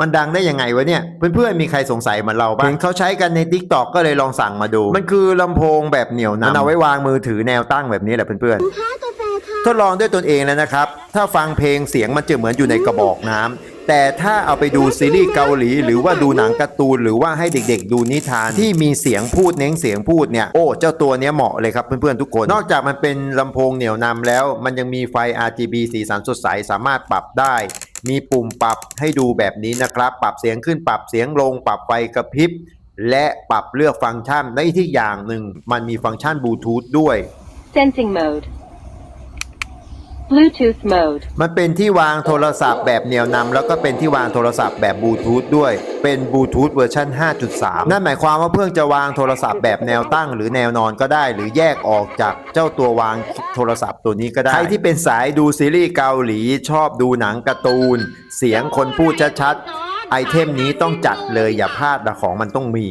มันดังได้ยังไงวะเนี่ย เพื่อนๆมีใครสงสัยเหมือนเราบ้างเห็นเขาใช้กันใน t ิ k t o k ก็เลยลองสั่งมาดู มันคือลำโพงแบบเหนียวนำมันเอาไว้วางมือถือแนวตั้งแบบนี้แหละเพื่อนๆค่ากาแฟค่ะทดลองด้วยตนเองแล้วนะครับ ถ้าฟังเพลงเสียงมันจะเหมือนอยู่ในกระบอกน้ำแต่ถ้าเอาไปดูซีรีส์เกาหลี หรือว่าดูหนังการ์ตูนหรือว่าให้เด็กๆ ดูนิทานที่มีเสียงพูดเน้นเสียงพูดเนี่ยโอ้เจ้าตัวเนี้ยเหมาะเลยครับเพื่อนๆทุกคน นอกจากมันเป็นลำโพงเหนี่ยวนำแล้ว มันยังมีไฟ RGB สีสันสดใสสามารถปรับได้ มีปุ่มปรับให้ดูแบบนี้นะครับ ปรับเสียงขึ้นปรับเสียงลง ปรับไฟกระพริบ และปรับเลือกฟังก์ชันในที่อย่างหนึ่ง มันมีฟังก์ชันบลูทูธด้วย Sensing mode. Bluetooth mode. มันเป็นที่วางโทรศัพท์แบบเหนี่ยวนำแล้วก็เป็นที่วางโทรศัพท์แบบบลูทูธด้วย เป็นบลูทูธเวอร์ชัน5.3 นั่นหมายความว่าเพื่อนจะวางโทรศัพท์แบบแนวตั้ง หรือแนวนอนก็ได้ หรือแยกออกจากเจ้าตัววางโทรศัพท์ตัวนี้ก็ได้ ใครที่เป็นสายดูซีรีส์เกาหลี ชอบดูหนังการ์ตูน เสียงคนพูดชัดๆไอเทมนี้ต้องจัดเลยอย่าพลาดนะของมันต้องมี